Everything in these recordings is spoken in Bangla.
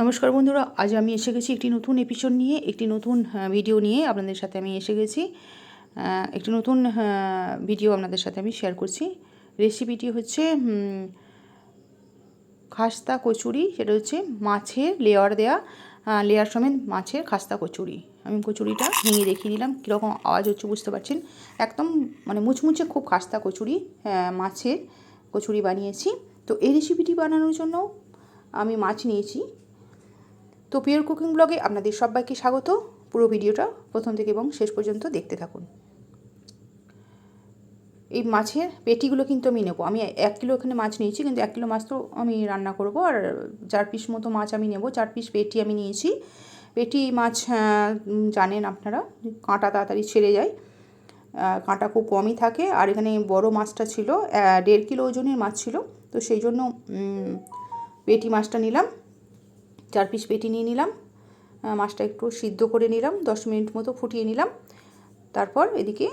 নমস্কার বন্ধুরা, আজ আমি এসে গেছি একটি নতুন এপিসোড নিয়ে, একটি নতুন ভিডিও নিয়ে আপনাদের সাথে আমি এসে গেছি। একটি নতুন ভিডিও আপনাদের সাথে আমি শেয়ার করছি। রেসিপিটি হচ্ছে খাস্তা কচুরি, সেটা হচ্ছে মাছের লেয়ার দেয়া। লেয়ার সমেত মাছের খাস্তা কচুরি। আমি কচুরিটা ভেঙে দেখিয়ে দিলাম, কীরকম আওয়াজ হচ্ছে বুঝতে পারছেন? একদম মানে মুচমুচে খুব খাস্তা কচুরি মাছের কচুরি বানিয়েছি। তো এই রেসিপিটি বানানোর জন্য আমি মাছ নিয়েছি। তো পিওর কুকিং ব্লগে আপনাদের সবাইকে স্বাগত। পুরো ভিডিওটা প্রথম থেকে এবং শেষ পর্যন্ত দেখতে থাকুন। এই মাছের পেটিগুলো কিন্তু আমি নেব। আমি এক কিলো এখানে মাছ নিয়েছি, কিন্তু এক কিলো মাছ তো আমি রান্না করব। আর চার পিস মতো মাছ আমি নেব। চার পিস পেটি আমি নিয়েছি। পেটি মাছ জানেন আপনারা কাঁটা তাড়াতাড়ি ছেড়ে যায়। কাঁটা খুব কমই থাকে। আর এখানে বড় মাছটা ছিল দেড় কিলো ওজনের মাছ ছিল। তো সেই জন্য পেটি মাছটা নিলাম। চার পিস পেটি নিয়ে নিলাম। মাছটা একটু সিদ্ধ করে নিলাম, দশ মিনিট মতো ফুটিয়ে নিলাম। তারপর এদিকে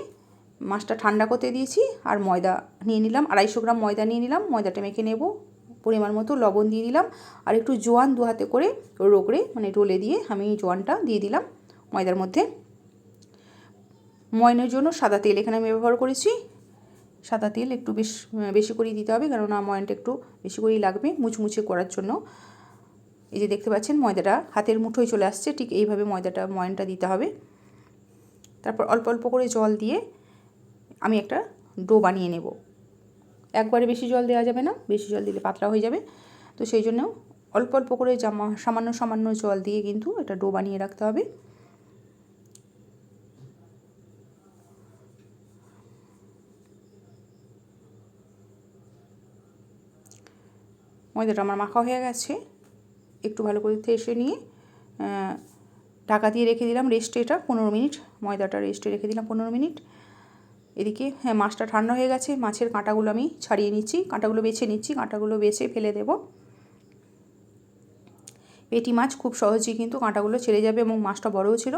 মাছটা ঠান্ডা করতে দিয়েছি আর ময়দা নিয়ে নিলাম, আড়াইশো গ্রাম ময়দা নিয়ে নিলাম। ময়দাটা মেখে নেব, পরিমাণ মতো লবণ দিয়ে দিলাম আর একটু জোয়ান দু হাতে করে রোগড়ে মানে রোলে দিয়ে আমি জোয়ানটা দিয়ে দিলাম ময়দার মধ্যে। ময়নের জন্য সাদা তেল এখানে আমি ব্যবহার করেছি। সাদা তেল একটু বেশ, বেশি করেই দিতে হবে কেননা ময়নটা একটু বেশি করেই লাগবে মুচমুচে করার জন্য। এই যে দেখতে পাচ্ছেন ময়দাটা, হাতের মুঠোয় চলে আসছে, ঠিক এইভাবে ময়দাটা, ময়নটা দিতে হবে। তারপর অল্প অল্প করে জল দিয়ে আমি একটা ডো বানিয়ে নেব। একবারে বেশি জল দেওয়া যাবে না, বেশি জল দিলে পাতলা হয়ে যাবে। তো সেই জন্য অল্প অল্প করে জামা, সামান্য সামান্য জল দিয়ে কিন্তু একটা ডো বানিয়ে রাখতে হবে। ময়দাটা আমার মাখা হয়ে গেছে। একটু ভালো করে থেসে নিয়ে ঢাকা দিয়ে রেখে দিলাম রেস্টে এটা পনেরো মিনিট, ময়দাটা রেস্টে রেখে দিলাম পনেরো মিনিট। এদিকে হ্যাঁ মাছটা ঠান্ডা হয়ে গেছে, মাছের কাঁটাগুলো আমি ছাড়িয়ে নিচ্ছি, কাঁটাগুলো বেছে নিচ্ছি, কাঁটাগুলো বেছে ফেলে দেব। পেটি মাছ খুব সহজেই কিন্তু কাঁটাগুলো ছেড়ে যাবে এবং মাছটা বড়ও ছিল।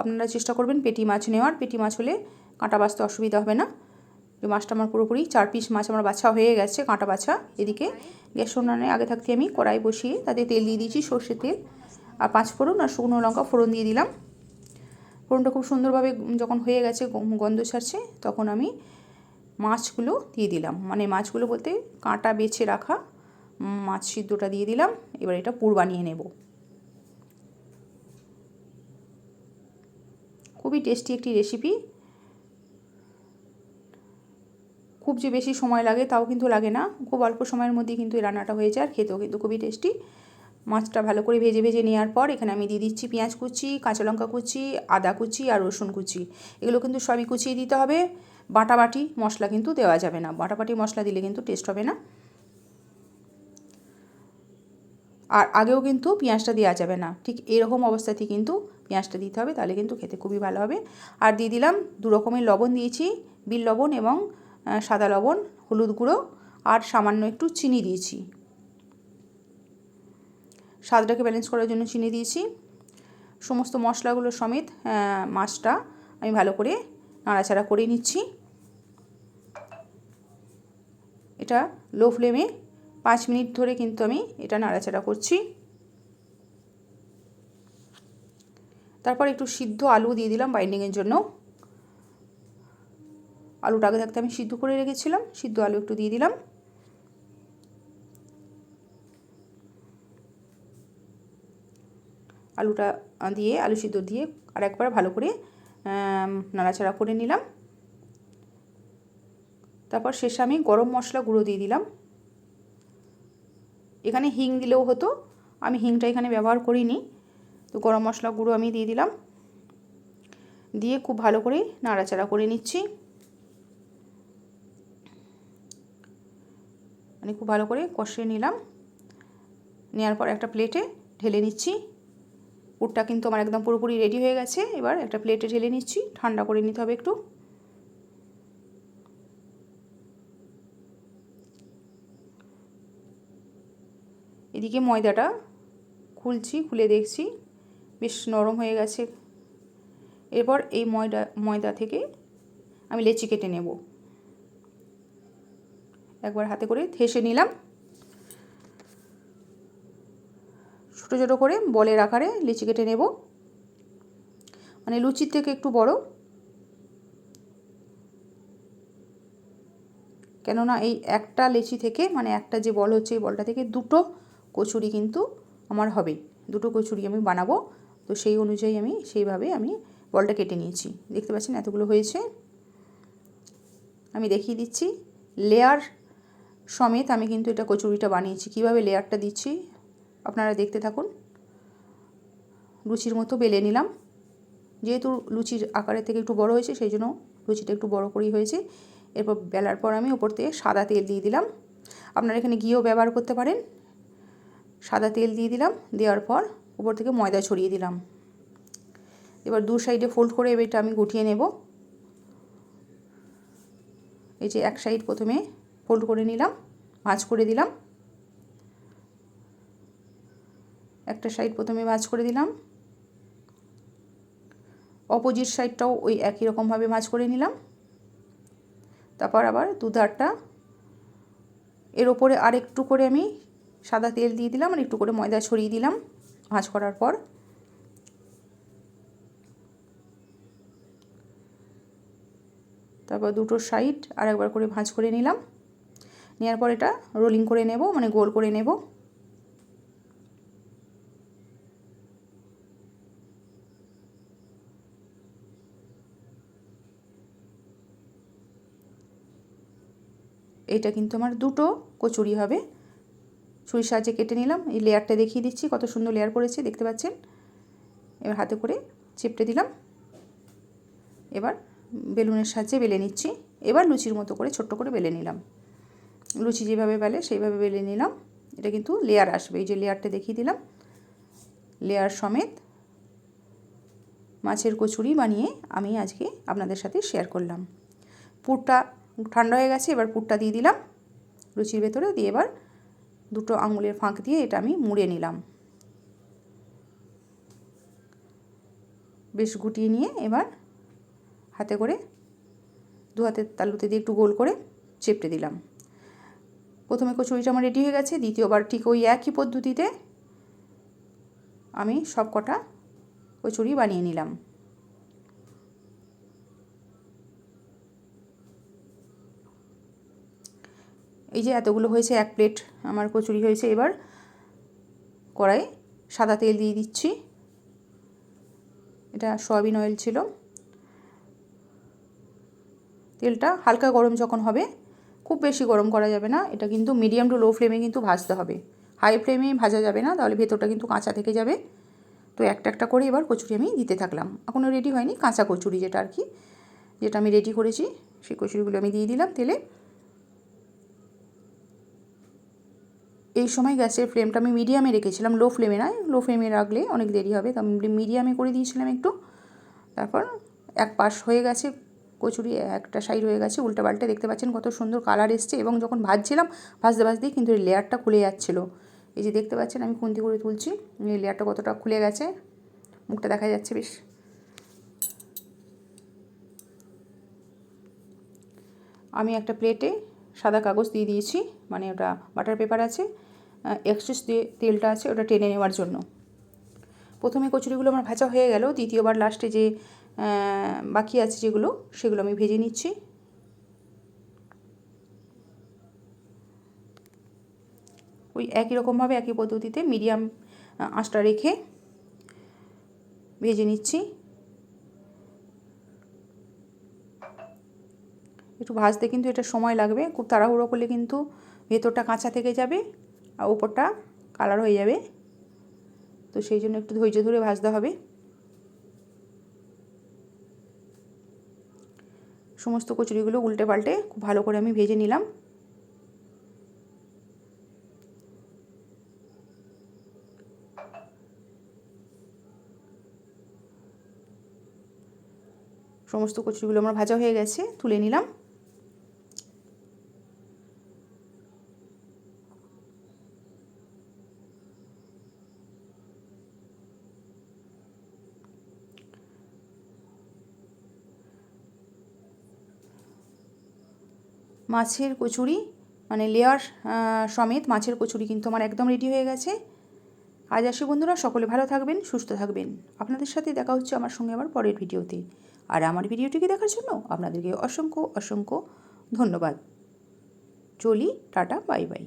আপনারা চেষ্টা করবেন পেটি মাছ নেওয়ার, পেটি মাছ হলে কাঁটা বাছতে অসুবিধা হবে না। এই মাছটা আমার পুরোপুরি চার পিস মাছ আমার বাছা হয়ে গেছে, কাঁটা বাছা। এদিকে গ্যাস উনানে আগে থাকতে আমি কড়াই বসিয়ে তাতে তেল দিয়ে দিয়েছি সর্ষে তেল আর পাঁচ ফোড়ন আর শুকনো লঙ্কা ফোড়ন দিয়ে দিলাম। ফোড়নটা খুব সুন্দরভাবে যখন হয়ে গেছে গন্ধ ছাড়ছে তখন আমি মাছগুলো দিয়ে দিলাম। মানে মাছগুলো বলতে কাঁটা বেছে রাখা মাছ সিদ্ধটা দিয়ে দিলাম, এবার এটা পুর বানিয়ে নেব। খুবই টেস্টি একটি রেসিপি খুব যে বেশি সময় লাগে তাও কিন্তু লাগে না। খুব অল্প সময়ের মধ্যেই কিন্তু এই রান্নাটা হয়ে যায় আর খেতেও কিন্তু খুবই টেস্টি। মাছটা ভালো করে ভেজে ভেজে নেওয়ার পর এখানে আমি দিয়ে দিচ্ছি পেঁয়াজ কুচি, কাঁচা লঙ্কা কুচি, আদা কুচি আর রসুন কুচি। এগুলো কিন্তু সবই কুচিয়ে দিতে হবে। বাটাবাটি মশলা কিন্তু দেওয়া যাবে না। বাটাবাটি মশলা দিলে কিন্তু টেস্ট হবে না। আর আগেও কিন্তু পেঁয়াজটা দেওয়া যাবে না। ঠিক এরকম অবস্থাতেই কিন্তু পেঁয়াজটা দিতে হবে, তাহলে কিন্তু খেতে খুবই ভালো হবে। আর দিয়ে দিলাম দু রকমের লবণ দিয়েছি, বিল লবণ এবং সাদা লবণ, হলুদ গুঁড়ো আর সামান্য একটু চিনি দিয়েছি। স্বাদটাকে ব্যালেন্স করার জন্য চিনি দিয়েছি। সমস্ত মশলাগুলো সমেত মাছটা আমি ভালো করে নাড়াচাড়া করে নিচ্ছি। এটা লো ফ্লেমে পাঁচ মিনিট ধরে কিন্তু আমি এটা নাড়াচাড়া করছি। তারপর একটু সিদ্ধ আলু দিয়ে দিলাম বাইন্ডিংয়ের জন্য। আলুটা আগে থাকতে আমি সিদ্ধ করে রেখেছিলাম, সিদ্ধ আলু একটু দিয়ে দিলাম। আলুটা দিয়ে, আলু সিদ্ধ দিয়ে আর একবার ভালো করে নাড়াচাড়া করে নিলাম। তারপর শেষে আমি গরম মশলা গুঁড়ো দিয়ে দিলাম। এখানে হিং দিলেও হতো, আমি হিংটা এখানে ব্যবহার করিনি, তো গরম মশলা গুঁড়ো আমি দিয়ে দিলাম। দিয়ে খুব ভালো করে নাড়াচাড়া করে নিচ্ছি। মানে খুব ভালো করে কষিয়ে নিলাম। নেওয়ার পর একটা প্লেটে ঢেলে নিচ্ছি। পুরটা কিন্তু আমার একদম পুরোপুরি রেডি হয়ে গেছে। এবার একটা প্লেটে ঢেলে নিচ্ছি। ঠান্ডা করে নিতে হবে একটু। এদিকে ময়দাটা খুলছি, খুলে দেখছি। বেশ নরম হয়ে গেছে। এরপর এই ময়দা ময়দা থেকে আমি লেচি কেটে নেব। একবার হাতে করে থেসে নিলাম। ছোটো ছোটো করে বলের আকারে লিচি কেটে নেব। মানে লুচির থেকে একটু বড়। কেননা এই একটা লেচি থেকে মানে একটা যে বল হচ্ছে এই বলটা থেকে দুটো কচুরি কিন্তু আমার হবে। দুটো কচুরি আমি বানাবো। তো সেই অনুযায়ী আমি সেইভাবে আমি বলটা কেটে নিয়েছি। দেখতে পাচ্ছেন এতগুলো হয়েছে। আমি দেখিয়ে দিচ্ছি। লেয়ার সমেত আমি কিন্তু এটা কচুরিটা বানিয়েছি। কীভাবে লেয়ারটা দিচ্ছি আপনারা দেখতে থাকুন। লুচির মতো বেলে নিলাম। যেহেতু লুচির আকারের থেকে একটু বড় হয়েছে, সেই জন্য লুচিটা একটু বড় করেই হয়েছে। এরপর বেলার পর আমি ওপর থেকে সাদা তেল দিয়ে দিলাম। আপনারা এখানে ঘিও ব্যবহার করতে পারেন। সাদা তেল দিয়ে দিলাম। দেওয়ার পর উপর থেকে ময়দা ছড়িয়ে দিলাম। এবার দু সাইডে ফোল্ড করে এবার এটা আমি গুটিয়ে নেব। এই যে এক সাইড প্রথমে ফোল্ড করে নিলাম, ভাঁজ করে দিলাম। একটা সাইড প্রথমে ভাঁজ করে দিলাম। অপোজিট সাইডটাও ওই একই রকমভাবে ভাঁজ করে নিলাম। তারপর আবার দুধারটা, এর ওপরে আর একটু করে আমি সাদা তেল দিয়ে দিলাম আর একটু করে ময়দা ছড়িয়ে দিলাম ভাঁজ করার পর। তারপর দুটো সাইড আর একবার করে ভাঁজ করে নিলাম। নেওয়ার পর এটা রোলিং করে নেব মানে গোল করে নেব। এটা কিন্তু আমার দুটো কচুরি হবে। ছুরির সাহায্যে কেটে নিলাম, এই লেয়ারটা দেখিয়ে দিচ্ছি, কত সুন্দর লেয়ার পড়েছে, দেখতে পাচ্ছেন? এবার হাতে করে চিপটে দিলাম। এবার বেলুনের সাহায্যে বেলে নিচ্ছি। এবার লুচির মতো করে, ছোট্ট করে বেলে নিলাম। লুচি যেভাবে বেলে, সেইভাবে বেলে নিলাম। এটা কিন্তু লেয়ার আসবে। এই যে লেয়ারটা দেখিয়ে দিলাম। লেয়ার সমেত মাছের কচুরি বানিয়ে আমি আজকে আপনাদের সাথে শেয়ার করলাম। পুরটা ঠান্ডা হয়ে গেছে, এবার পুরটা দিয়ে দিলাম। লুচির ভেতরে দিয়ে এবার দুটো আঙুলের ফাঁক দিয়ে এটা আমি মুড়ে নিলাম। বেশ গুটিয়ে নিয়ে এবার হাতে করে দু হাতের তালুতে দিয়ে একটু গোল করে চেপটে দিলাম। প্রথমে কচুরিটা আমার রেডি হয়ে গেছে, দ্বিতীয়বার ঠিক ওই একই পদ্ধতিতে আমি সব কটা কচুরি বানিয়ে নিলাম। এই যে এতগুলো হয়েছে, এক প্লেট আমার কচুরি হয়েছে, এবার কড়াই সাদা তেল দিয়ে দিচ্ছি। এটা সয়াবিন অয়েল ছিল। তেলটা হালকা গরম যখন হবে খুব বেশি গরম করা যাবে না। এটা কিন্তু মিডিয়াম টু লো ফ্লেমে কিন্তু ভাজতে হবে। হাই ফ্লেমে ভাজা যাবে না, তাহলে ভেতরটা কিন্তু কাঁচা থেকে যাবে। তো একটা একটা করে এবার কচুরি আমি দিতে থাকলাম। এখনও রেডি হয়নি, কাঁচা কচুরি যেটা আর কি, যেটা আমি রেডি করেছি, সেই কচুরিগুলো আমি দিয়ে দিলাম তেলে। এই সময় গ্যাসের ফ্লেমটা আমি মিডিয়ামে রেখেছিলাম লো ফ্লেমে নয় লো ফ্লেমে রাখলে অনেক দেরি হবে। তো আমি মিডিয়ামে করে দিয়েছিলাম একটু। তারপর এক পাশ হয়ে গেছে কচুরি একটা সাইড হয়ে গেছে, উল্টা পাল্টে দেখতে পাচ্ছেন কত সুন্দর কালার এসছে এবং যখন ভাজছিলাম, ভাজতে ভাজতেই কিন্তু এই লেয়ারটা খুলে যাচ্ছিল। এই যে দেখতে পাচ্ছেন আমি খুন্তি করে তুলছি, এই লেয়ারটা কতটা খুলে গেছে, মুখটা দেখা যাচ্ছে বেশ। আমি একটা প্লেটে সাদা কাগজ দিয়ে দিয়েছি মানে ওটা বাটার পেপার আছে এক্সট্রেস দিয়ে তেলটা আছে, ওটা টেনে নেওয়ার জন্য। প্রথমে কচুরিগুলো আমার ভাজা হয়ে গেল, দ্বিতীয়বার লাস্টে যে বাকি আছে যেগুলো, সেগুলো আমি ভেজে নিচ্ছি। ওই একই রকমভাবে, একই পদ্ধতিতে মিডিয়াম আঁচটা রেখে ভেজে নিচ্ছি। একটু ভাজতে কিন্তু এটা সময় লাগবে, খুব তাড়াহুড়ো করলে কিন্তু ভেতরটা কাঁচা থেকে যাবে আর ওপরটা কালার হয়ে যাবে। তো সেই জন্য একটু ধৈর্য ধরে ভাজতে হবে। সমস্ত কচুরিগুলো উল্টে পাল্টে খুব ভালো করে আমি ভেজে নিলাম। সমস্ত কচুরিগুলো আমার ভাজা হয়ে গেছে, তুলে নিলাম। মাছের কচুরি মানে লেয়ার সমেত মাছের কচুরি কিন্তু আমার একদম রেডি হয়ে গেছে। আজ আসি বন্ধুরা, সকলে ভালো থাকবেন, সুস্থ থাকবেন। আপনাদের সাথে দেখা হচ্ছে আমার সঙ্গে আমার পরের ভিডিওতে। আর আমার ভিডিওটিকে দেখার জন্য আপনাদেরকে অসংখ্য অসংখ্য ধন্যবাদ। চলি, টাটা, বাই বাই।